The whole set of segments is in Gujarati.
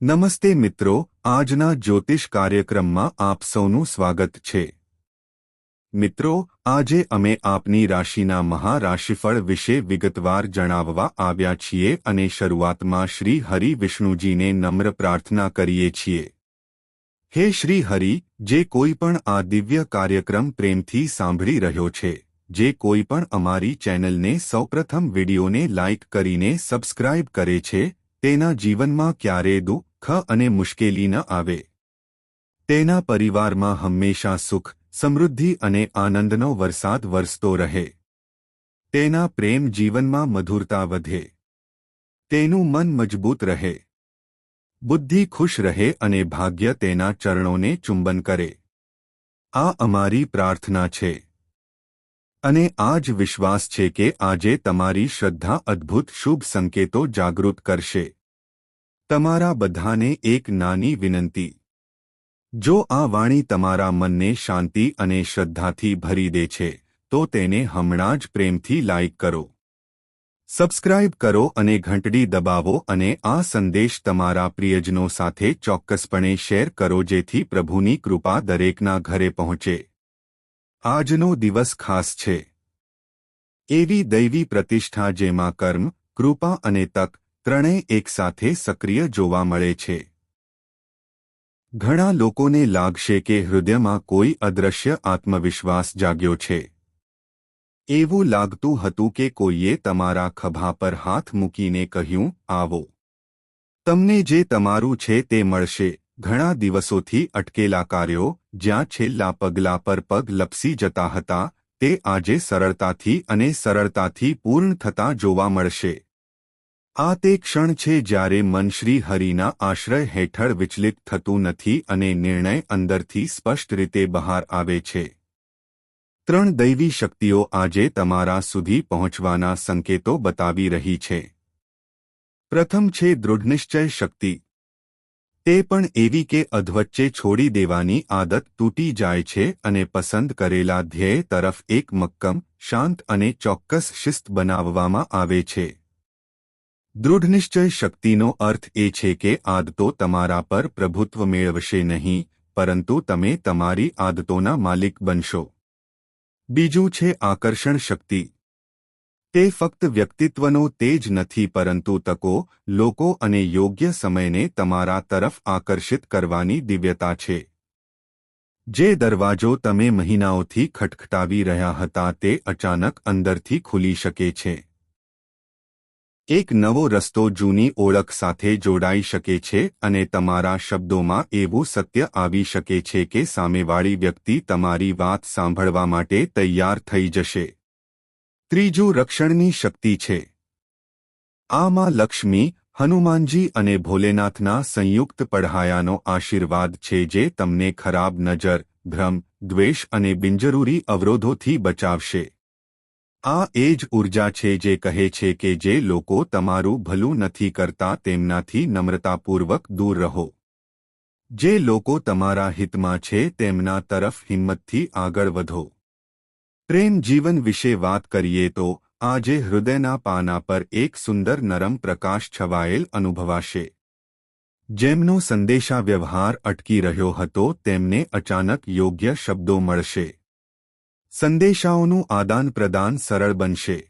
નમસ્તે મિત્રો, આજના જ્યોતિષ કાર્યક્રમમાં આપ સૌનું સ્વાગત છે. મિત્રો, આજે અમે આપની રાશિના મહારાશિફળ વિશે વિગતવાર જણાવવા આવ્યા છીએ અને શરૂઆતમાં શ્રી હરિ વિષ્ણુજીને નમ્ર પ્રાર્થના કરીએ છીએ. હે શ્રી હરિ, જે કોઈ પણ આ દિવ્ય કાર્યક્રમ પ્રેમથી સાંભળી રહ્યો છે, જે કોઈ પણ અમારી ચેનલને સૌપ્રથમ વિડીયોને લાઇક કરીને સબસ્ક્રાઇબ કરે છે, તેના જીવનમાં ક્યારે દુઃખ અને મુશ્કેલી ન આવે. તેના પરિવારમાં હંમેશા સુખ, સમૃદ્ધિ અને આનંદનો વરસાદ વરસતો રહે. તેના પ્રેમ જીવનમાં મધુરતા વધે. તેનું મન મજબૂત રહે. બુદ્ધિ ખુશ રહે અને ભાગ્ય તેના ચરણોને ચુંબન કરે. આ અમારી પ્રાર્થના છે. અને આ જ વિશ્વાસ છે કે આજે તમારી શ્રદ્ધા અદ્ભુત શુભ સંકેતો જાગૃત કરશે. તમારા બધાને એક નાની વિનંતી. જો આ વાણી તમારા મનને શાંતિ અને શ્રદ્ધાથી ભરી દે છે, તો તેને હમણાં જ પ્રેમથી લાઇક કરો. સબસ્ક્રાઇબ કરો અને ઘંટડી દબાવો અને આ સંદેશ તમારા પ્રિયજનો સાથે ચોક્કસપણે શેર કરો જેથી પ્રભુની કૃપા દરેકના ઘરે પહોંચે. આજનો દિવસ ખાસ છે. એવી દૈવી પ્રતિષ્ઠા જેમાં કર્મ, કૃપા અને તક ત્રણેય એકસાથે સક્રિય જોવા મળે છે. ઘણા લોકોને લાગશે કે હૃદયમાં કોઈ અદ્રશ્ય આત્મવિશ્વાસ જાગ્યો છે. એવું લાગતું હતું કે કોઈએ તમારા ખભા પર હાથ મૂકીને કહ્યું, આવો. તમને જે તમારું છે તે મળશે. ઘણા દિવસોથી અટકેલા કાર્યો, જ્યાં છેલ્લા પગલા પર પગ લપસી જતા હતા, તે આજે સરળતાથી અને સરળતાથી પૂર્ણ થતા જોવા મળશે. આ તે ક્ષણ છે જ્યારે મન શ્રી હરિના આશ્રય હેઠળ વિચલિત થતું નથી અને નિર્ણય અંદરથી સ્પષ્ટ રીતે બહાર આવે છે. ત્રણ દૈવી શક્તિઓ આજે તમારા સુધી પહોંચવાના સંકેતો બતાવી રહી છે. પ્રથમ છે દૃઢનિશ્ચય શક્તિ. તે પણ એવી કે અધવચ્ચે છોડી દેવાની આદત તૂટી જાય છે અને પસંદ કરેલા ધ્યેય તરફ એક મક્કમ, શાંત અને ચોક્કસ શિસ્ત બનાવવામાં આવે છે. દૃઢનિશ્ચય શક્તિનો અર્થ એ છે કે આદતો તમારા પર પ્રભુત્વ મેળવશે નહીં, પરંતુ તમે તમારી આદતોના માલિક બનશો. બીજું છે આકર્ષણ શક્તિ. તે ફક્ત વ્યક્તિત્વનો તેજ નથી પરંતુ તકો, લોકો અને યોગ્ય સમયને તમારા તરફ આકર્ષિત કરવાની દિવ્યતા છે. જે દરવાજો તમે મહિનાઓથી ખટખટાવી રહ્યા હતા તે અચાનક અંદરથી ખુલી શકે છે. એક નવો રસ્તો જૂની ઓળખ સાથે જોડાઈ શકે છે અને તમારા શબ્દોમાં એવું સત્ય આવી શકે છે કે સામેવાળી વ્યક્તિ તમારી વાત સાંભળવા માટે તૈયાર થઈ જશે. ત્રીજું, રક્ષણની શક્તિ છે. આમાં લક્ષ્મી, હનુમાનજી અને ભોલેનાથના સંયુક્ત પઢાયાનો આશીર્વાદ છે જે તમને ખરાબ નજર, ભ્રમ, દ્વેષ અને બિનજરૂરી અવરોધોથી બચાવશે. આ એ જ ઊર્જા છે જે કહે છે કે જે લોકો તમારું ભલું નથી કરતા તેમનાથી નમ્રતાપૂર્વક દૂર રહો. જે લોકો તમારા હિતમાં છે તેમના તરફ હિંમતથી આગળ વધો. પ્રેમ જીવન વિશે વાત કરીએ તો, આજે હૃદયના પાના પર એક સુંદર નરમ પ્રકાશ છવાયેલ અનુભવાશે. જેમનો સંદેશા વ્યવહાર અટકી રહ્યો હતો તેમને અચાનક યોગ્ય શબ્દો મળશે. સંદેશાઓનું આદાન પ્રદાન સરળ બનશે.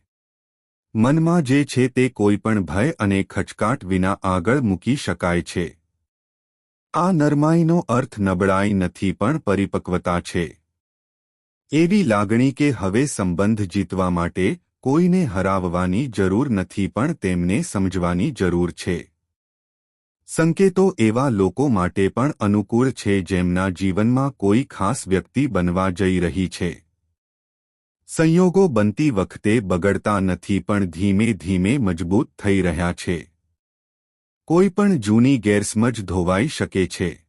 મનમાં જે છે તે કોઈપણ ભય અને ખચકાટ વિના આગળ મૂકી શકાય છે. આ નરમાઈનો અર્થ નબળાઈ નથી પણ પરિપક્વતા છે. એવી લાગણી કે હવે સંબંધ જીતવા માટે કોઈને હરાવવાની જરૂર નથી પણ તેમને સમજવાની જરૂર છે. સંકેતો એવા લોકો માટે પણ અનુકૂળ છે જેમના જીવનમાં કોઈ ખાસ વ્યક્તિ બનવા જઈ રહી છે. સંયોગો બનતી વખતે બગડતા નથી પણ ધીમે ધીમે મજબૂત થઈ રહ્યા છે. કોઈપણ જૂની ગેરસમજ ધોવાઈ શકે છે.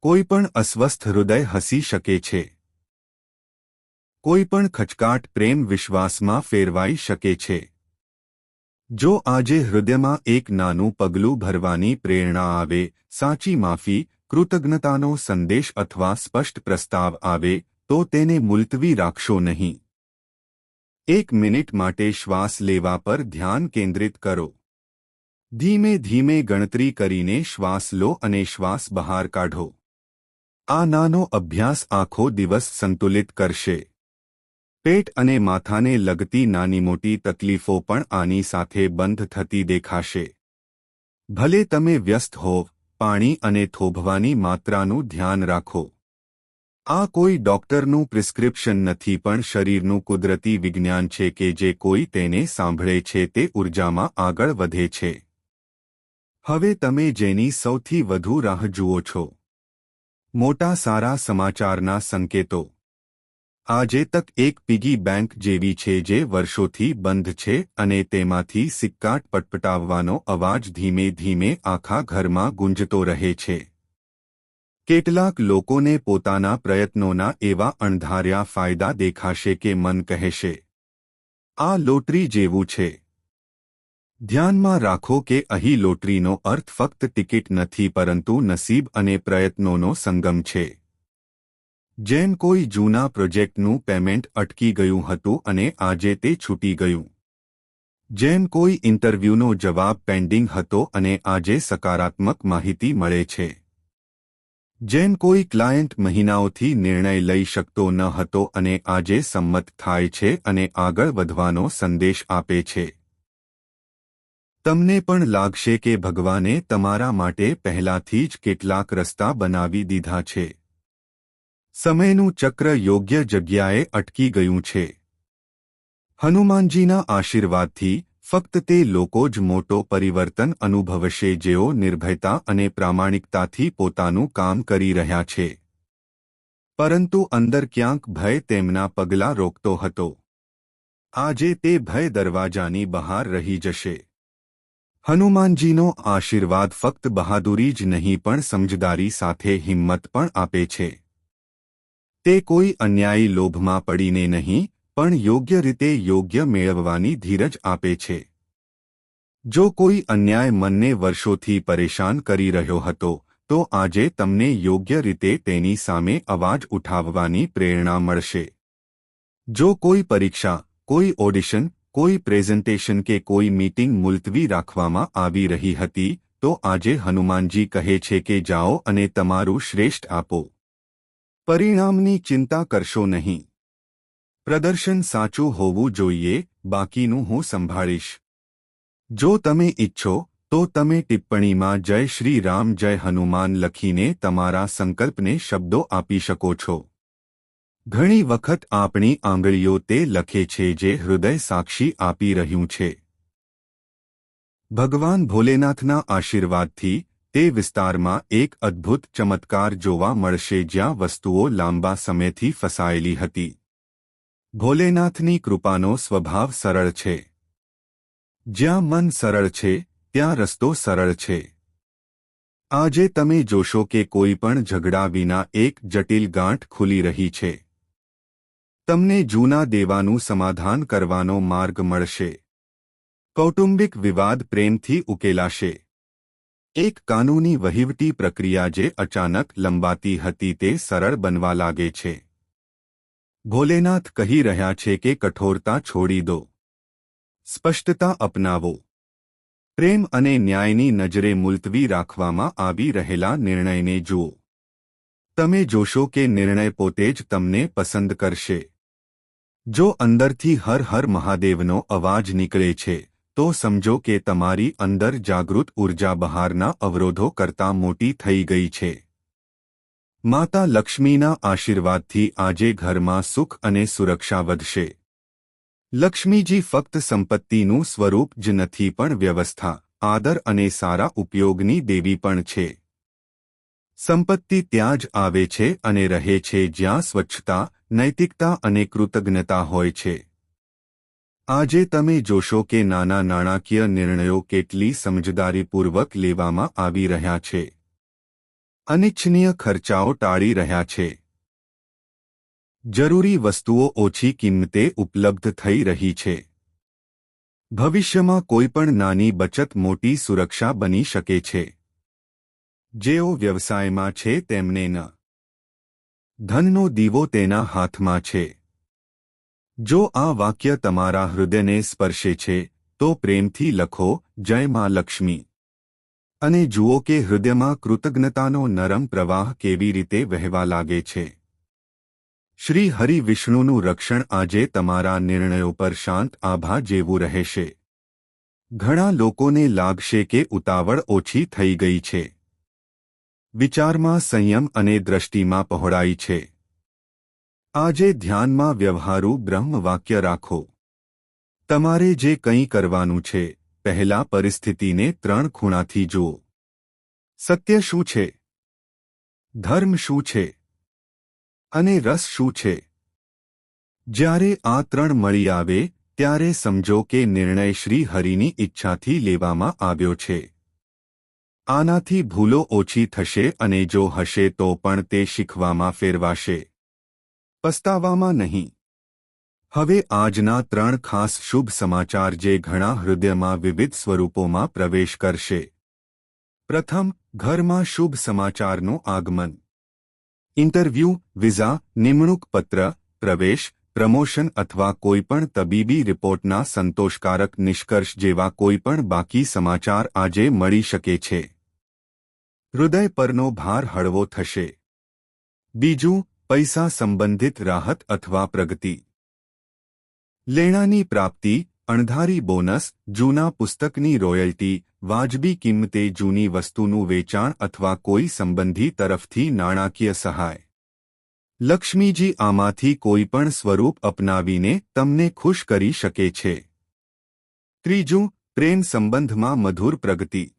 કોઈ પણ અસ્વસ્થ હૃદય હસી શકે છે. કોઈપણ ખચકાટ પ્રેમ વિશ્વાસમાં ફેરવાઈ શકે છે. જો આજે હૃદયમાં એક નાનું પગલું ભરવાની પ્રેરણા આવે, સાચી માફી, કૃતજ્ઞતાનો સંદેશ અથવા સ્પષ્ટ પ્રસ્તાવ આવે તો તેને મુલતવી રાખશો નહીં. એક મિનિટ માટે શ્વાસ લેવા પર ધ્યાન કેન્દ્રિત કરો. ધીમે ધીમે ગણતરી કરીને શ્વાસ લો અને શ્વાસ બહાર કાઢો. આ નાનો અભ્યાસ આખો દિવસ સંતુલિત કરશે. પેટ અને માથાને લગતી નાની મોટી તકલીફો પણ આની સાથે બંધ થતી દેખાશે. ભલે તમે વ્યસ્ત હોવ, પાણી અને થોભવાની માત્રાનું ધ્યાન રાખો. આ કોઈ ડોક્ટરનું પ્રિસ્ક્રિપ્શન નથી પણ શરીરનું કુદરતી વિજ્ઞાન છે કે જે કોઈ તેને સાંભળે છે તે ઉર્જામાં આગળ વધે છે. હવે તમે જેની સૌથી વધુ રાહ જુઓ છો. મોટા સારા સમાચારના સંકેતો. આજે તક એક પીગી બેંક જેવી છે જે વર્ષોથી બંધ છે અને તેમાંથી સિક્કાટ પટપટાવવાનો અવાજ ધીમે ધીમે આખા ઘરમાં ગુંજતો રહે છે. કેટલાક લોકોને પોતાના પ્રયત્નોના એવા અણધાર્યા ફાયદા દેખાશે કે મન કહેશે, આ લોટરી જેવું છે. ધ્યાનમાં રાખો કે અહીં લોટરીનો અર્થ ફક્ત ટિકિટ નથી, પરંતુ નસીબ અને પ્રયત્નોનો સંગમ છે. જેમ કોઈ જૂના પ્રોજેક્ટનું પેમેન્ટ અટકી ગયું હતું અને આજે તે છૂટી ગયું. જેમ કોઈ ઇન્ટરવ્યૂનો જવાબ પેન્ડિંગ હતો અને આજે સકારાત્મક માહિતી મળે છે. જેન કોઈ ક્લાયન્ટ મહિનાઓથી નિર્ણય લઈ શકતો ન હતો અને આજે સંમત થાય છે અને આગળ વધવાનો સંદેશ આપે છે. તમને પણ લાગશે કે ભગવાને તમારા માટે પહેલાથી જ કેટલાક રસ્તા બનાવી દીધા છે. સમયનું ચક્ર યોગ્ય જગ્યાએ અટકી ગયું છે. હનુમાનજીના આશીર્વાદથી ફક્ત તે લોકો જ મોટો પરિવર્તન અનુભવશે જેઓ નિર્ભયતા અને પ્રામાણિકતાથી પોતાનું કામ કરી રહ્યા છે. પરંતુ અંદર ક્યાંક ભય તેમના પગલાં રોકતો હતો. આજે તે ભય દરવાજાની બહાર રહી જશે. હનુમાનજીનો આશીર્વાદ ફક્ત બહાદુરી જ નહીં પણ સમજદારી સાથે હિંમત પણ આપે છે. તે કોઈ અન્યાયી લોભમાં પડીને નહીં પણ યોગ્ય રીતે યોગ્ય મેળવવાની ધીરજ આપે છે. જો કોઈ અન્યાય મનને વર્ષોથી પરેશાન કરી રહ્યો હતો, તો આજે તમને યોગ્ય રીતે તેની સામે અવાજ ઉઠાવવાની પ્રેરણા મળશે. જો કોઈ પરીક્ષા, કોઈ ઓડિશન, કોઈ પ્રેઝન્ટેશન કે કોઈ મીટિંગ મુલતવી રાખવામાં આવી રહી હતી, તો આજે હનુમાનજી કહે છે કે જાઓ અને તમારું શ્રેષ્ઠ આપો. પરિણામની ચિંતા કરશો નહીં. પ્રદર્શન સાચું હોવું જોઈએ, બાકીનું હું સંભાળીશ. જો તમે ઈચ્છો, તો તમે ટિપ્પણીમાં જય શ્રી રામ, જય હનુમાન લખીને તમારા સંકલ્પને શબ્દો આપી શકો છો. ઘણી વખત આપણી આંગળીઓ તે લખે છે જે હૃદય સાક્ષી આપી રહ્યું છે. ભગવાન ભોલેનાથના આશીર્વાદથી તે વિસ્તારમાં એક અદ્ભુત ચમત્કાર જોવા મળશે જ્યાં વસ્તુઓ લાંબા સમયથી ફસાયેલી હતી. ભોલેનાથની કૃપાનો સ્વભાવ સરળ છે. જ્યાં મન સરળ છે, ત્યાં રસ્તો સરળ છે. આજે તમે જોશો કે કોઈ પણ ઝઘડા વિના એક જટિલ ગાંઠ ખુલી રહી છે. તમને જૂના દેવાનું સમાધાન કરવાનો માર્ગ મળશે. કૌટુંબિક વિવાદ પ્રેમથી ઉકેલાશે. એક કાનૂની વહીવટી પ્રક્રિયા જે અચાનક લંબાતી હતી તે સરળ બનવા લાગે છે. ભોલેનાથ કહી રહ્યા છે કે કઠોરતા છોડી દો. સ્પષ્ટતા અપનાવો. પ્રેમ અને ન્યાયની નજરે મુલતવી રાખવામાં આવી રહેલા નિર્ણયને જુઓ. તમે જોશો કે નિર્ણય પોતે જ તમને પસંદ કરશે. જો અંદરથી હર હર મહાદેવનો અવાજ નીકળે છે, તો સમજો કે તમારી અંદર જાગૃત ઊર્જા બહારના અવરોધો કરતાં મોટી થઈ ગઈ છે. માતા લક્ષ્મીના આશીર્વાદથી આજે ઘરમાં સુખ અને સુરક્ષા વધશે. લક્ષ્મીજી ફક્ત સંપત્તિનું સ્વરૂપ જ નથી પણ વ્યવસ્થા, આદર અને સારા ઉપયોગની દેવી પણ છે. સંપત્તિ ત્યાં જ આવે છે અને રહે છે જ્યાં સ્વચ્છતા, નૈતિકતા અને કૃતજ્ઞતા હોય છે. આજે તમે જોશો કે નાના નાણાકીય નિર્ણયો કેટલી સમજદારીપૂર્વક લેવામાં આવી રહ્યા છે. અનિચ્છનીય ખર્ચાઓ ટાળી રહ્યા છે. જરૂરી વસ્તુઓ ઓછી કિંમતે ઉપલબ્ધ થઈ રહી છે. ભવિષ્યમાં કોઈપણ નાની બચત મોટી સુરક્ષા બની શકે છે. જેઓ વ્યવસાયમાં છે તેમને ન. ધનનો દીવો તેના હાથમાં છે. જો આ વાક્ય તમારા હૃદયને સ્પર્શે છે, તો પ્રેમથી લખો, જય મા લક્ષ્મી. અને જુઓ કે હૃદયમાં કૃતજ્ઞતાનો નરમ પ્રવાહ કેવી રીતે વહેવા લાગે છે. શ્રી હરિ વિષ્ણુનું રક્ષણ આજે તમારા નિર્ણયો પર શાંત આભા જેવું રહેશે. ઘણા લોકોને લાગશે કે ઉતાવળ ઓછી થઈ ગઈ છે. વિચારમાં સંયમ અને દ્રષ્ટિમાં પહોળાઈ છે. આજે ધ્યાનમાં વ્યવહારુ બ્રહ્મ વાક્ય રાખો. તમારે જે કંઈ કરવાનું છે પહેલા પરિસ્થિતિને ત્રણ ખૂણાથી જુઓ. સત્ય શું છે? ધર્મ શું છે? અને રસ શું છે? જ્યારે આ ત્રણ મળી આવે, ત્યારે સમજો કે નિર્ણય શ્રી હરિની ઈચ્છાથી લેવામાં આવ્યો છે. આનાથી ભૂલો ઓછી થશે અને જો હશે તો પણ તે શીખવામાં ફેરવાશે. પસ્તાવામાં નહીં. હવે આજના ત્રણ ખાસ શુભ સમાચાર જે ઘણા હૃદયમાં વિવિધ સ્વરૂપોમાં પ્રવેશ કરશે. પ્રથમ, ઘરમાં શુભ સમાચારનું આગમન. ઇન્ટરવ્યૂ, વિઝા, નિમણૂક પત્ર, પ્રવેશ, પ્રમોશન અથવા કોઈપણ તબીબી રિપોર્ટના સંતોષકારક નિષ્કર્ષ જેવા કોઈપણ બાકી સમાચાર આજે મળી શકે છે. હૃદય પરનો ભાર હળવો થશે. બીજું, પૈસા સંબંધિત રાહત અથવા પ્રગતિ. લેણાની પ્રાપ્તિ, અણધારી બોનસ, જૂના પુસ્તકની રોયલ્ટી, વાજબી કિંમતે જૂની વસ્તુનું વેચાણ અથવા કોઈ સંબંધી તરફથી નાણાકીય સહાય. લક્ષ્મીજી આમાંથી કોઈપણ સ્વરૂપ અપનાવીને તમને ખુશ કરી શકે છે. ત્રીજું, પ્રેમ સંબંધમાં મધુર પ્રગતિ.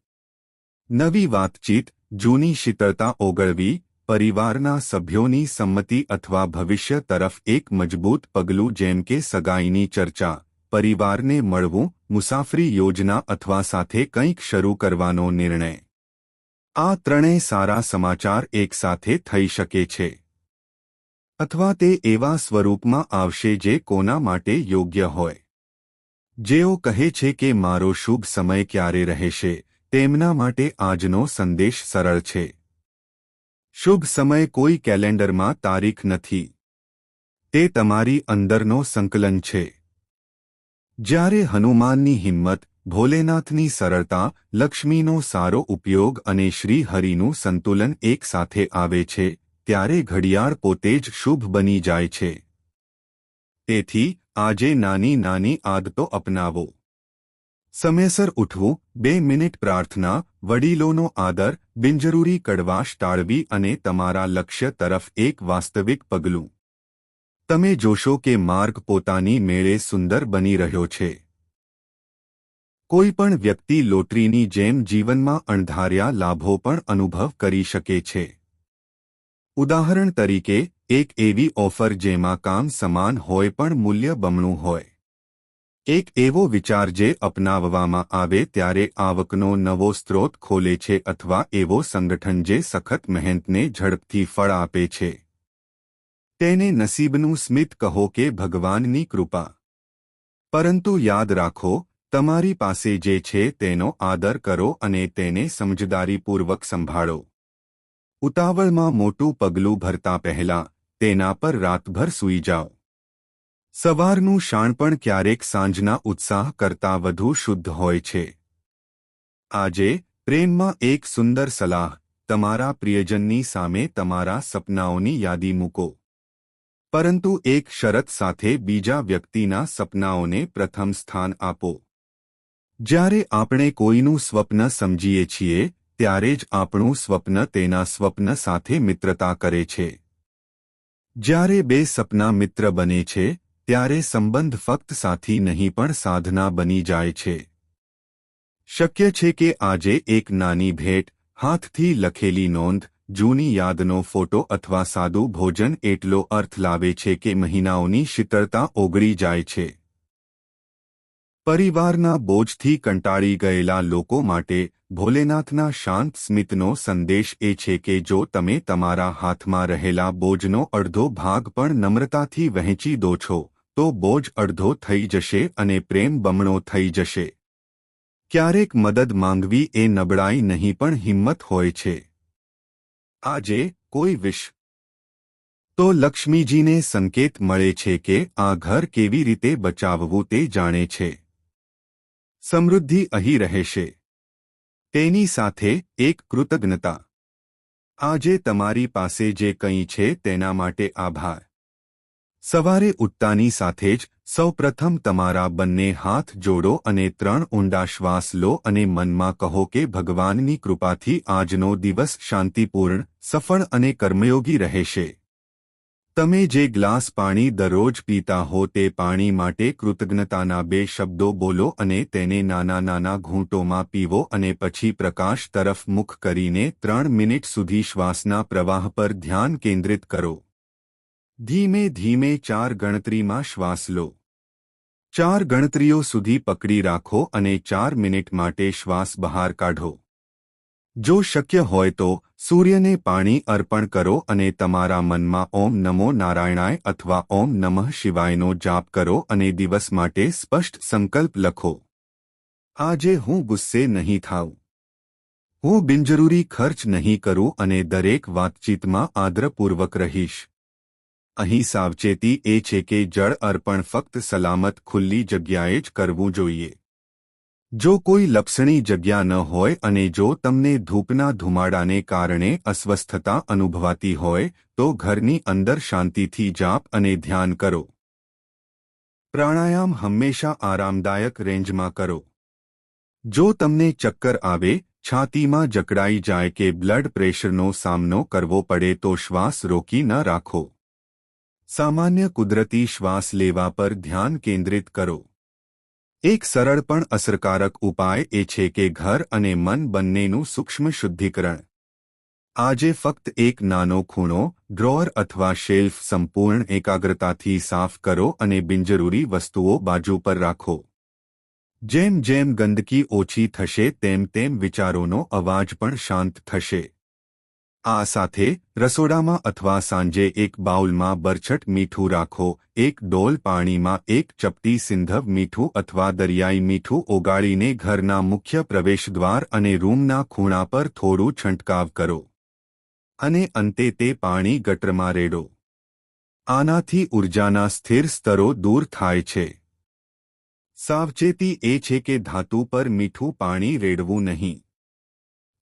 નવી વાતચીત, જૂની શીતળતા ઓગળવી પરિવારના સભ્યોની સંમતિ અથવા ભવિષ્ય તરફ એક મજબૂત પગલું જેમ કે સગાઈની ચર્ચા, પરિવારને મળવું, મુસાફરી યોજના અથવા સાથે કંઈક શરૂ કરવાનો નિર્ણય. આ ત્રણેય સારા સમાચાર એકસાથે થઈ શકે છે. અથવા તે એવા સ્વરૂપમાં આવશે જે કોના માટે યોગ્ય હોય. જેઓ કહે છે કે મારો શુભ સમય ક્યારે રહેશે, તેમના માટે આજનો સંદેશ સરળ છે. શુભ સમય કોઈ કેલેન્ડરમાં તારીખ નથી. તે તમારી અંદરનો સંકલન છે. જ્યારે હનુમાનની હિંમત, ભોલેનાથની સરળતા, લક્ષ્મીનો સારો ઉપયોગ અને શ્રી હરિનું સંતુલન એકસાથે આવે છે, ત્યારે ઘડિયાળ પોતે જ શુભ બની જાય છે. તેથી આજે નાની નાની આદતો અપનાવો. સમયસર ઉઠવું, બે મિનિટ પ્રાર્થના, વડીલોનો આદર, બિનજરૂરી કડવાશ ટાળવી અને તમારા લક્ષ્ય તરફ એક વાસ્તવિક પગલું. તમે જોશો કે માર્ગ પોતાની મેળે સુંદર બની રહ્યો છે. કોઈ પણ વ્યક્તિ લોટરીની જેમ જીવનમાં અણધાર્યા લાભો પણ અનુભવ કરી શકે છે. ઉદાહરણ તરીકે, એક એવી ઓફર જેમાં કામ સમાન હોય પણ મૂલ્ય બમણું હોય. એક એવો વિચાર જે અપનાવવામાં આવે ત્યારે આવકનો નવો સ્ત્રોત ખોલે છે અથવા એવો સંગઠન જે સખત મહેનતને ઝડપથી ફળ આપે છે. તેને નસીબનું સ્મિત કહો કે ભગવાનની કૃપા. પરંતુ યાદ રાખો, તમારી પાસે જે છે તેનો આદર કરો અને તેને સમજદારીપૂર્વક સંભાળો. ઉતાવળમાં મોટું પગલું ભરતા પહેલા તેના પર રાતભર સૂઈ જાઓ. સવારનું શાણપણ ક્યારેક સાંજના ઉત્સાહ કરતાં વધુ શુદ્ધ હોય છે. આજે, પ્રેમમાં એક સુંદર સલાહ, તમારા પ્રિયજનની સામે તમારા સપનાઓની યાદી મૂકો. પરંતુ એક શરત સાથે બીજા વ્યક્તિના સપનાઓને પ્રથમ સ્થાન આપો. જ્યારે આપણે કોઈનું સ્વપ્ન સમજીએ છીએ, ત્યારે જ આપણું સ્વપ્ન તેના સ્વપ્ન સાથે મિત્રતા કરે છે. જ્યારે બે સપના મિત્ર બને છે ત્યારે સંબંધ ફક્ત સાથી નહીં, પણ સાધના બની જાય છે. શક્ય છે કે આજે એક નાની ભેટ, હાથથી લખેલી નોંધ, જૂની યાદનો ફોટો અથવા સાદું ભોજન એટલો અર્થ લાવે છે કે મહિનાઓની શીતળતા ઓગળી જાય છે. પરિવારના બોજથી કંટાળી ગયેલા લોકો માટે ભોલેનાથના શાંત સ્મિતનો સંદેશ એ છે કે જો તમે તમારા હાથમાં રહેલા બોજનો અડધો ભાગ પણ નમ્રતાથી વહેંચી દો છો તો બોજ અડધો થઈ જશે અને પ્રેમ બમણો થઈ જશે. ક્યારેક મદદ માંગવી એ નબળાઈ નહીં પણ હિંમત હોય છે. આજે કોઈ વિશ. તો લક્ષ્મીજીને સંકેત મળે છે કે આ ઘર કેવી રીતે બચાવવું તે જાણે છે. સમૃદ્ધિ અહીં રહેશે. તેની સાથે એક કૃતજ્ઞતા. આજે તમારી પાસે જે કંઈ છે તેના માટે આભાર. સવારે ઉઠતાની સાથે જ સૌપ્રથમ તમારા બંને હાથ જોડો અને ત્રણ ઊંડા શ્વાસ લો અને મનમાં કહો કે ભગવાનની કૃપાથી આજનો દિવસ શાંતિપૂર્ણ, સફળ અને કર્મયોગી રહેશે. તમે જે ગ્લાસ પાણી દરરોજ પીતા હો તે પાણી માટે કૃતજ્ઞતાના બે શબ્દો બોલો અને તેને નાના નાના ઘૂંટોમાં પીવો અને પછી પ્રકાશ તરફ મુખ કરીને ત્રણ મિનિટ સુધી શ્વાસના પ્રવાહ પર ધ્યાન કેન્દ્રિત કરો. ધીમે ધીમે ચાર ગણતરીમાં શ્વાસ લો. ચાર ગણતરીઓ સુધી પકડી રાખો અને ચાર મિનિટ માટે શ્વાસ બહાર કાઢો. જો શક્ય હોય તો સૂર્યને પાણી અર્પણ કરો અને તમારા મનમાં ઓમ નમો નારાયણાય અથવા ઓમ નમઃ શિવાયનો જાપ કરો અને દિવસ માટે સ્પષ્ટ સંકલ્પ લખો. આજે હું ગુસ્સે નહીં થાઉં. હું બિનજરૂરી ખર્ચ નહીં કરું અને દરેક વાતચીતમાં આદરપૂર્વક રહીશ. અહીં સાવચેતી એ છે કે જળ અર્પણ ફક્ત સલામત ખુલ્લી જગ્યાએ જ કરવું જોઈએ. જો કોઈ લપસણી જગ્યા ન હોય અને જો તમને ધૂપના ધુમાડાને કારણે અસ્વસ્થતા અનુભવાતી હોય, તો ઘરની અંદર શાંતિથી જાપ અને ધ્યાન કરો. પ્રાણાયામ હંમેશા આરામદાયક રેન્જમાં કરો. જો તમને ચક્કર આવે, છાતીમાં જકડાઈ જાય કે બ્લડ પ્રેશરનો સામનો કરવો પડે તો શ્વાસ રોકી ન રાખો. સામાન્ય કુદરતી શ્વાસ લેવા પર ધ્યાન કેન્દ્રિત કરો. એક સરળ પણ અસરકારક ઉપાય એ છે કે ઘર અને મન બંનેનું સૂક્ષ્મ શુદ્ધિકરણ. આજે ફક્ત એક નાનો ખૂણો, ડ્રોઅર અથવા શેલ્ફ સંપૂર્ણ એકાગ્રતાથી સાફ કરો અને બિનજરૂરી વસ્તુઓ બાજુ પર રાખો. જેમ જેમ ગંદકી ઓછી થશે તેમ તેમ વિચારોનો અવાજ પણ શાંત થશે. આ સાથે રસોડામાં અથવા સાંજે એક બાઉલમાં બરછટ મીઠું રાખો, એક ડોલ પાણીમાં એક ચપટી સિંધવ મીઠું અથવા દરિયાઈ મીઠું ઓગાળીને ઘરના મુખ્ય પ્રવેશદ્વાર અને રૂમના ખૂણા પર થોડું છંટકાવ કરો. અને અંતે તે પાણી ગટરમાં રેડો. આનાથી ઊર્જાના સ્થિર સ્તરો દૂર થાય છે. સાવચેતી એ છે કે ધાતુ પર મીઠું પાણી રેડવું નહીં.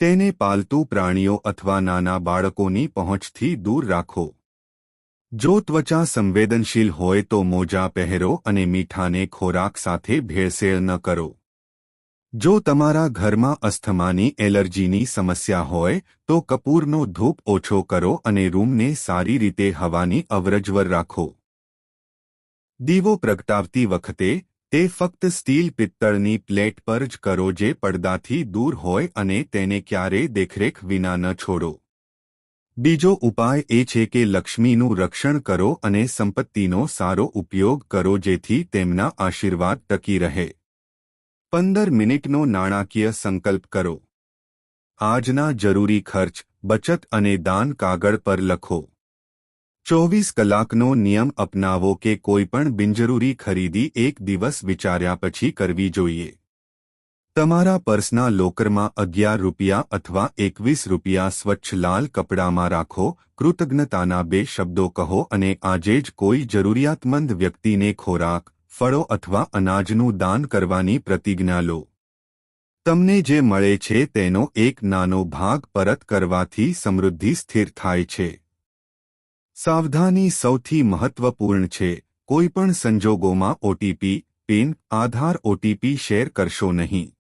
તેને પાલતુ પ્રાણીઓ અથવા નાના બાળકોની પહોંચથી દૂર રાખો. જો ત્વચા સંવેદનશીલ હોય તો મોજા પહેરો અને મીઠાને ખોરાક સાથે ભેળસેળ ન કરો. જો તમારા ઘરમાં અસ્થમાની એલર્જીની સમસ્યા હોય, તો કપૂરનો ધૂપ ઓછો કરો અને રૂમને સારી રીતે હવાની અવરજવર રાખો. દીવો પ્રગટાવતી વખતે તે ફક્ત સ્ટીલ પિત્તળની પ્લેટ પર જ કરો જે પડદાથી દૂર હોય અને તેને ક્યારેય દેખરેખ વિના ન છોડો. બીજો ઉપાય એ છે કે લક્ષ્મીનું રક્ષણ કરો અને સંપત્તિનો સારો ઉપયોગ કરો જેથી તેમના આશીર્વાદ ટકી રહે. પંદર મિનિટનો નાણાકીય સંકલ્પ કરો. આજના જરૂરી ખર્ચ, બચત અને દાન કાગળ પર લખો. ચોવીસ કલાકનો નિયમ અપનાવો કે કોઈપણ બિનજરૂરી ખરીદી એક દિવસ વિચાર્યા પછી કરવી જોઈએ. તમારા પર્સના લોકરમાં અગિયાર રૂપિયા અથવા એકવીસ રૂપિયા સ્વચ્છ લાલ કપડામાં રાખો, કૃતજ્ઞતાના બે શબ્દો કહો અને આજે જ કોઈ જરૂરિયાતમંદ વ્યક્તિને ખોરાક, ફળો અથવા અનાજનું દાન કરવાની પ્રતિજ્ઞા લો. તમને જે મળે છે તેનો એક નાનો ભાગ પરત કરવાથી સમૃદ્ધિ સ્થિર થાય છે. સાવધાની સૌથી મહત્વપૂર્ણ છે, કોઈપણ સંજોગોમાં OTP PIN, Aadhaar OTP share કરશો નહીં.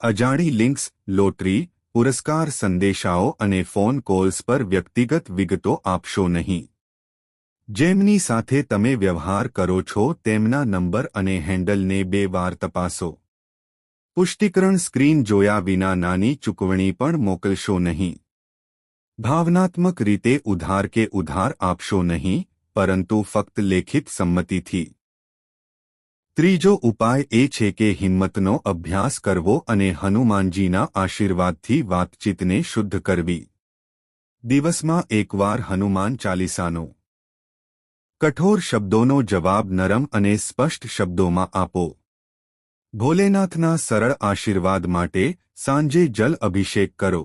અજાણી લિંક્સ, લોટરી, પુરસ્કાર સંદેશાઓ અને ફોન કોલ્સ પર વ્યક્તિગત વિગતો આપશો નહીં. જેમની સાથે તમે વ્યવહાર કરો છો તેમના નંબર અને હેન્ડલને બે વાર તપાસો. પુષ્ટિકરણ સ્ક્રીન જોયા વિના નાની ચૂકવણી પણ મોકલશો નહીં. ભાવનાત્મક રીતે ઉધાર કે ઉધાર આપશો નહીં, પરંતુ ફક્ત લેખિત સંમતિથી. ત્રીજો ઉપાય એ છે કે હિંમતનો અભ્યાસ કરવો અને હનુમાનજીના આશીર્વાદથી વાતચીતને શુદ્ધ કરવી. દિવસમાં એકવાર હનુમાન ચાલીસાનો. કઠોર શબ્દોનો જવાબ નરમ અને સ્પષ્ટ શબ્દોમાં આપો. ભોલેનાથના સરળ આશીર્વાદ માટે સાંજે જલ અભિષેક કરો.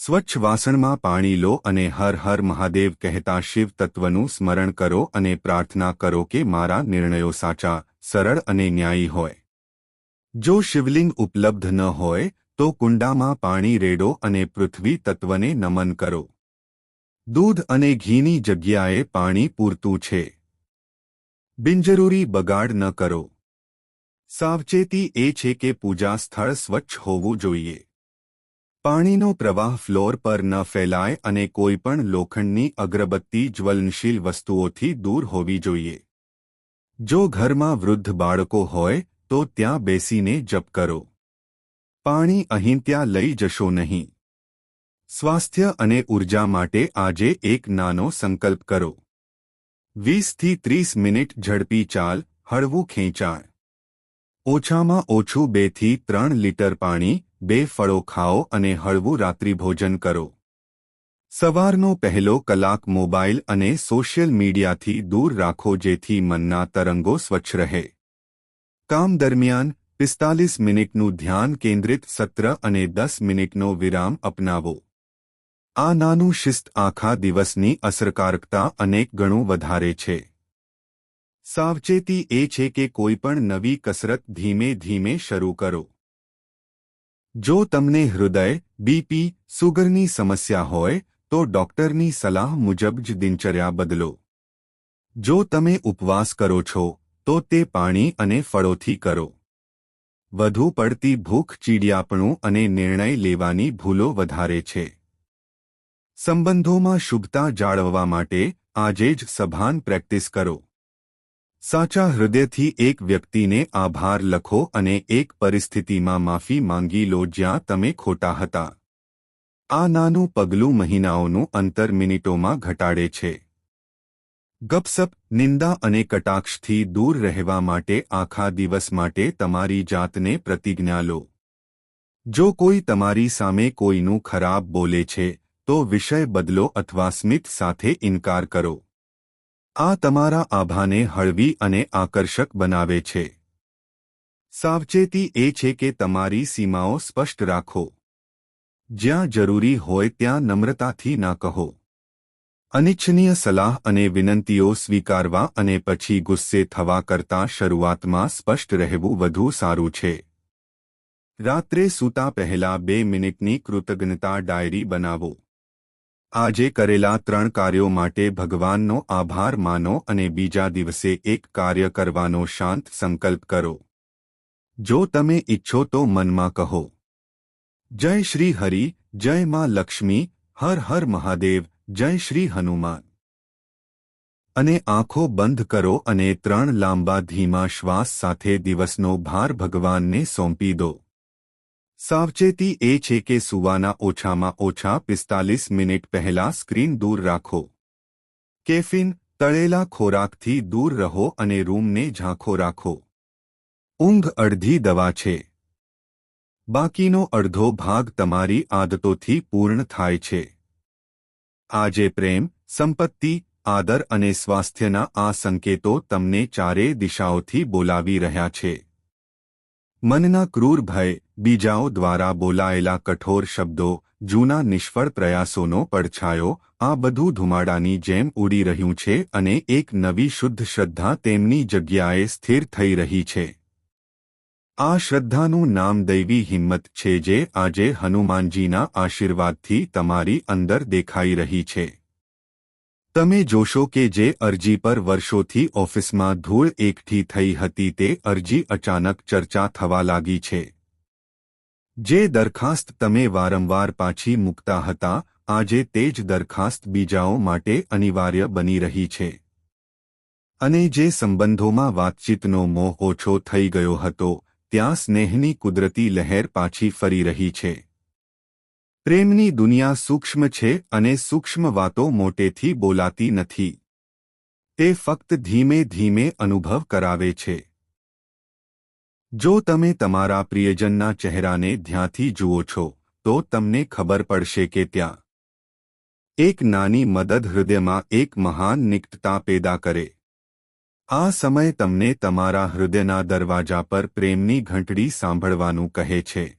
સ્વચ્છ વાસણમાં પાણી લો અને હર હર મહાદેવ કહેતા શિવ તત્વનું સ્મરણ કરો અને પ્રાર્થના કરો કે મારા નિર્ણયો સાચા, સરળ અને ન્યાયી હોય. જો શિવલિંગ ઉપલબ્ધ ન હોય, તો કુંડામાં પાણી રેડો અને પૃથ્વી તત્વને નમન કરો. દૂધ અને ઘીની જગ્યાએ પાણી પૂરતું છે. બિનજરૂરી બગાડ ન કરો. સાવચેતી એ છે કે પૂજા સ્થળ સ્વચ્છ હોવું જોઈએ. પાણીનો પ્રવાહ ફ્લોર પર ન ફેલાય અને કોઈપણ લોખંડની અગરબત્તી જ્વલનશીલ વસ્તુઓથી દૂર હોવી જોઈએ. જો ઘરમાં વૃદ્ધ બાળકો હોય, તો ત્યાં બેસીને જપ કરો. પાણી અહીં ત્યાં લઈ જશો નહીં. સ્વાસ્થ્ય અને ઊર્જા માટે આજે એક નાનો સંકલ્પ કરો. વીસથી ત્રીસ મિનિટ ઝડપી ચાલ, હળવું ખેંચાણ. ઓછામાં ઓછું બેથી ત્રણ લીટર પાણી બે ફળો ખાઓ અને હળવું રાત્રિભોજન કરો. સવારનો પહેલો કલાક મોબાઈલ અને સોશિયલ મીડિયાથી દૂર રાખો જેથી મનના તરંગો સ્વચ્છ રહે. કામ દરમિયાન પિસ્તાલીસ મિનિટનું ધ્યાન કેન્દ્રિત સત્ર અને દસ મિનિટનો વિરામ અપનાવો. આ નાનું શિસ્ત આખા દિવસની અસરકારકતા અનેક ગણું વધારે છે. સાવચેતી એ છે કે કોઈપણ નવી કસરત ધીમે ધીમે શરૂ કરો. જો તમને હૃદય, બીપી, સુગરની સમસ્યા હોય, તો ડોક્ટરની સલાહ મુજબ જ દિનચર્યા બદલો. જો તમે ઉપવાસ કરો છો, તો તે પાણી અને ફળોથી કરો. વધુ પડતી ભૂખ ચીડિયાપણું અને નિર્ણય લેવાની ભૂલો વધારે છે. સંબંધોમાં શુભતા જાળવવા માટે આજે જ સભાન પ્રેક્ટિસ કરો. સાચા હૃદયથી એક વ્યક્તિને આભાર લખો અને એક પરિસ્થિતિમાં માફી માંગી લો જ્યાં તમે ખોટા હતા. આ નાનું પગલું મહિનાઓનું અંતર મિનિટોમાં ઘટાડે છે. ગપસપ, નિંદા અને કટાક્ષથી દૂર રહેવા માટે આખા દિવસ માટે તમારી જાતને પ્રતિજ્ઞા લો. જો કોઈ તમારી સામે કોઈનું ખરાબ બોલે છે, તો વિષય બદલો અથવા સ્મિત સાથે ઇનકાર કરો. આ તમારા આભાને હળવી અને આકર્ષક બનાવે છે. સાવચેતી એ છે કે તમારી સીમાઓ સ્પષ્ટ રાખો. જ્યાં જરૂરી હોય ત્યાં નમ્રતાથી ના કહો. અનિચ્છનીય સલાહ અને વિનંતીઓ સ્વીકારવા અને પછી ગુસ્સે થવા કરતાં શરૂઆતમાં સ્પષ્ટ રહેવું વધુ સારું છે. રાત્રે સૂતા પહેલા બે મિનિટની કૃતજ્ઞતા ડાયરી બનાવો. આજે કરેલા ત્રણ કાર્યો માટે ભગવાનનો આભાર માનો અને બીજા દિવસે એક કાર્ય કરવાનો શાંત સંકલ્પ કરો. જો તમે ઇચ્છો તો મનમાં કહો. જય શ્રી હરિ, જય માં લક્ષ્મી, હર હર મહાદેવ, જય શ્રી હનુમાન. અને આંખો બંધ કરો અને ત્રણ લાંબા ધીમા શ્વાસ સાથે દિવસનો ભાર ભગવાનને સોંપી દો. સાવચેતી એ છે કે સુવાના ઓછામાં ઓછા પિસ્તાલીસ મિનિટ પહેલા સ્ક્રીન દૂર રાખો. કેફિન, તળેલા ખોરાકથી દૂર રહો અને રૂમને ઝાંખો રાખો. ઊંઘ અડધી દવા છે. બાકીનો અડધો ભાગ તમારી આદતોથી પૂર્ણ થાય છે. આજે પ્રેમ, સંપત્તિ, આદર અને સ્વાસ્થ્યના આ સંકેતો તમને ચારે દિશાઓથી બોલાવી રહ્યા છે. મનના ક્રૂર ભય બીજાઓ દ્વારા બોલાયેલા કઠોર શબ્દો, જૂના નિષ્ફળ પ્રયાસોનો પડછાયો, આ બધું ધુમાડાની જેમ ઉડી રહ્યું છે અને એક નવી શુદ્ધ શ્રદ્ધા તેમની જગ્યાએ સ્થિર થઈ રહી છે. આ શ્રદ્ધાનું નામ દૈવી હિંમત છે જે આજે હનુમાનજીના આશીર્વાદથી તમારી અંદર દેખાઈ રહી છે. તમે જોશો કે જે અરજી પર વર્ષોથી ઓફિસમાં ધૂળ એકઠી થઈ હતી તે અરજી અચાનક ચર્ચા થવા લાગી છે. જે દરખાસ્ત તમે વારંવાર પાછી મૂકતા હતા, આજે તે જ દરખાસ્ત બીજાઓ માટે અનિવાર્ય બની રહી છે. અને જે સંબંધોમાં વાતચીતનો મોહ ઓછો થઈ ગયો હતો, ત્યાં સ્નેહની કુદરતી લહેર પાછી ફરી રહી છે. પ્રેમની દુનિયા સૂક્ષ્મ છે અને સૂક્ષ્મ વાતો મોટેથી બોલાતી નથી. તે ફક્ત ધીમે ધીમે અનુભવ કરાવે છે. જો તમે તમારા પ્રિયજનના ચહેરાને ધ્યાંથી જુઓ છો, તો તમને ખબર પડશે કે ત્યાં એક નાની મદદ હૃદયમાં એક મહાન નિકટતા પેદા કરે. આ સમય તમને તમારા હૃદયના દરવાજા પર પ્રેમની ઘંટડી સાંભળવાનું કહે છે.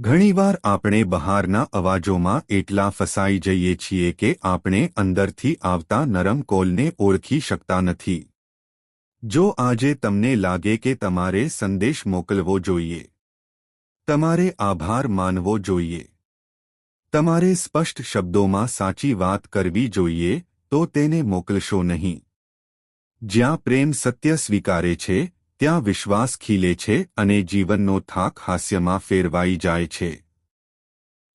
ઘણીવાર આપણે બહારના અવાજોમાં એટલા ફસાઈ જઈએ છીએ કે આપણે અંદરથી આવતા નરમ કોલને ઓળખી શકતા નથી. જો આજે તમને લાગે કે તમારે સંદેશ મોકલવો જોઈએ, તમારે આભાર માનવો જોઈએ, તમારે સ્પષ્ટ શબ્દોમાં સાચી વાત કરવી જોઈએ, તો તેને મોકલશો નહીં. જ્યાં પ્રેમ સત્ય સ્વીકારે છે, ત્યાં વિશ્વાસ ખીલે છે અને જીવનનો થાક હાસ્યમાં ફેરવાઈ જાય છે.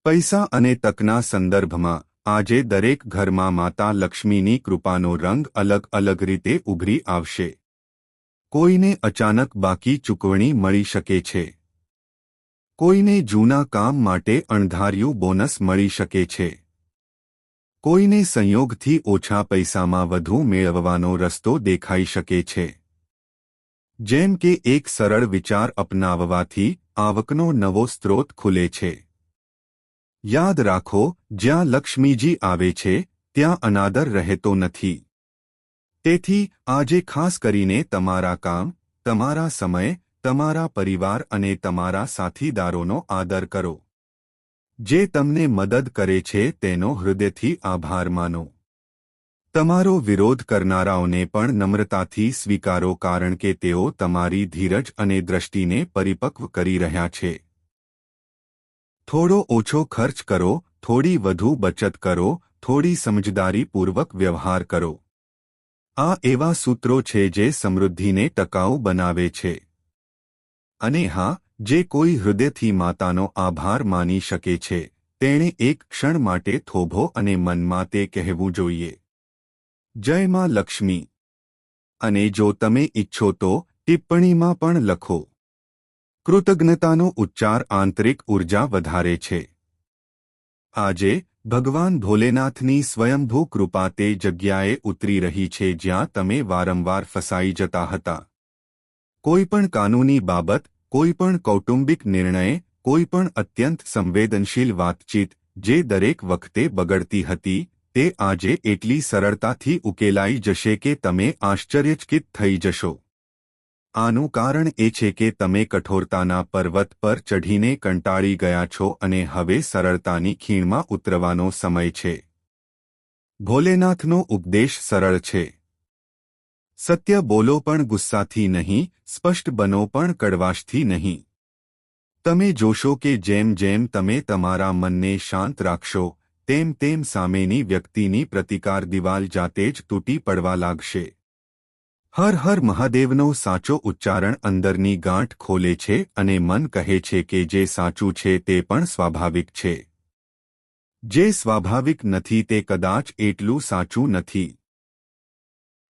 પૈસા અને તકના સંદર્ભમાં, આજે દરેક ઘરમાં માતા લક્ષ્મીની કૃપાનો રંગ અલગ અલગ રીતે ઉભરી આવશે. કોઈને અચાનક બાકી ચૂકવણી મળી શકે છે. કોઈને જૂના કામ માટે અણધાર્યું બોનસ મળી શકે છે. કોઈને સંયોગથી ઓછા પૈસામાં વધુ મેળવવાનો રસ્તો દેખાઈ શકે છે. જેમ કે એક સરળ વિચાર અપનાવવાથી આવકનો નવો સ્ત્રોત ખુલે છે. યાદ રાખો, જ્યાં લક્ષ્મીજી આવે છે, ત્યાં અનાદર રહેતો નથી. તેથી આજે ખાસ કરીને તમારા કામ, તમારા સમય, તમારા પરિવાર અને તમારા સાથીદારોનો આદર કરો. જે તમને મદદ કરે છે તેનો હૃદયથી આભાર માનો. તમારો વિરોધ કરનારાઓને પણ નમ્રતાથી સ્વીકારો કારણ કે તેઓ તમારી ધીરજ અને દ્રષ્ટિને પરિપક્વ કરી રહ્યા છે. થોડો ઓછો ખર્ચ કરો, થોડી વધુ બચત કરો, થોડી સમજદારીપૂર્વક વ્યવહાર કરો. આ એવા સૂત્રો છે જે સમૃદ્ધિને ટકાઉ બનાવે છે. અને હા, જે કોઈ હૃદયથી માતાનો આભાર માની શકે છે, તેણે એક ક્ષણ માટે થોભો અને મનમાં તે કહેવું જોઈએ. જય માં લક્ષ્મી. અને જો તમે ઇચ્છો તો ટિપ્પણીમાં પણ લખો. કૃતજ્ઞતાનો ઉચ્ચાર આંતરિક ઊર્જા વધારે છે. આજે ભગવાન ભોલેનાથની સ્વયંભૂ કૃપા તે જગ્યાએ ઉતરી રહી છે જ્યાં તમે વારંવાર ફસાઈ જતા હતા. કોઈપણ કાનૂની બાબત કોઈપણ કૌટુંબિક નિર્ણય કોઈપણ અત્યંત સંવેદનશીલ વાતચીત, જે દરેક વખતે બગડતી હતી, તે આજે એટલી સરળતાથી ઉકેલાઈ જશે કે તમે આશ્ચર્યચકિત થઈ જશો. આનું કારણ એ છે કે તમે કઠોરતાના પર્વત પર ચઢીને કંટાળી ગયા છો અને હવે સરળતાની ખીણમાં ઉતરવાનો સમય છે. ભોલેનાથનો ઉપદેશ સરળ છે. સત્ય બોલો પણ ગુસ્સાથી નહીં, સ્પષ્ટ બનો પણ કડવાશથી નહીં. તમે જોશો કે જેમ જેમ તમે તમારા મનને શાંત રાખશો, તેમ તેમ સામેની વ્યક્તિની પ્રતિકાર દિવાલ જાતે જ તૂટી પડવા લાગશે. હર હર મહાદેવનો સાચો ઉચ્ચારણ અંદરની ગાંઠ ખોલે છે અને મન કહે છે કે જે સાચું છે તે પણ સ્વાભાવિક છે. જે સ્વાભાવિક નથી તે કદાચ એટલું સાચું નથી.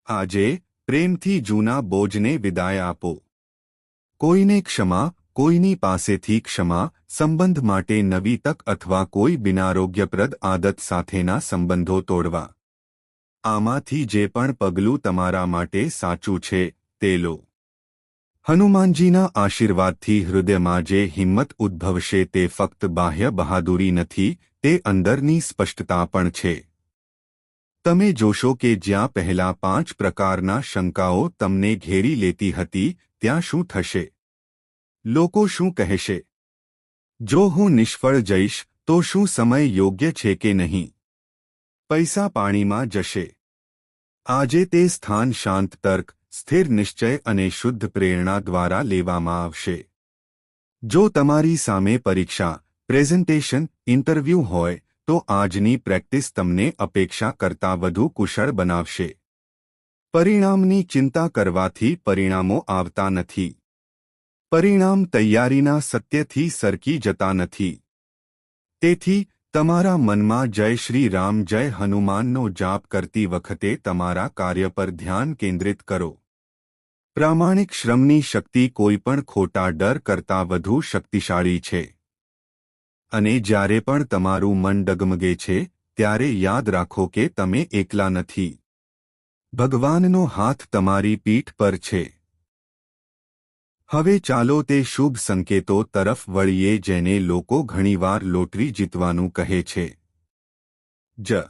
આજે પ્રેમથી જૂના બોજને વિદાય આપો. કોઈને ક્ષમા, કોઈની પાસેથી ક્ષમા, સંબંધ માટે નવી તક અથવા કોઈ બિનારોગ્યપ્રદ આદત સાથેના સંબંધો તોડવા. આમાંથી જે પણ પગલું તમારા માટે સાચું છે, તે લો. હનુમાનજીના આશીર્વાદથી હૃદયમાં જે હિંમત ઉદ્ભવશે તે ફક્ત બાહ્ય બહાદુરી નથી, તે અંદરની સ્પષ્ટતા પણ છે. તમે જોશો કે જ્યાં પહેલા પાંચ પ્રકારના શંકાઓ તમને ઘેરી લેતી હતી, ત્યાં શું થશે? લોકો શું કહેશે? જો હું નિષ્ફળ જઈશ, તો શું સમય યોગ્ય છે કે નહીં? પૈસા પાણીમાં જશે. આજે તે સ્થાન શાંત, તર્ક, સ્થિર, નિશ્ચય અને શુદ્ધ પ્રેરણા દ્વારા લેવામાં આવશે. જો તમારી સામે પરીક્ષા, પ્રેઝન્ટેશન, ઇન્ટરવ્યૂ હોય, તો આજની પ્રેક્ટિસ તમને અપેક્ષા કરતાં વધુ કુશળ બનાવશે. પરિણામની ચિંતા કરવાથી પરિણામો આવતા નથી. પરિણામ તૈયારીના સત્યથી સરકી જતા નથી. તેથી તમારા મનમાં જય શ્રી રામ, જય હનુમાનનો જાપ કરતી વખતે તમારા કાર્ય પર ધ્યાન કેન્દ્રિત કરો. પ્રામાણિક શ્રમની શક્તિ કોઈપણ ખોટા ડર કરતાં વધુ શક્તિશાળી છે. અને જ્યારે પણ તમારું મન ડગમગે છે, ત્યારે યાદ રાખો કે તમે એકલા નથી. ભગવાનનો હાથ તમારી પીઠ પર છે. હવે ચાલો તે શુભ સંકેતો તરફ વળીએ જેને લોકો ઘણીવાર લોટરી જીતવાનું કહે છે. જ.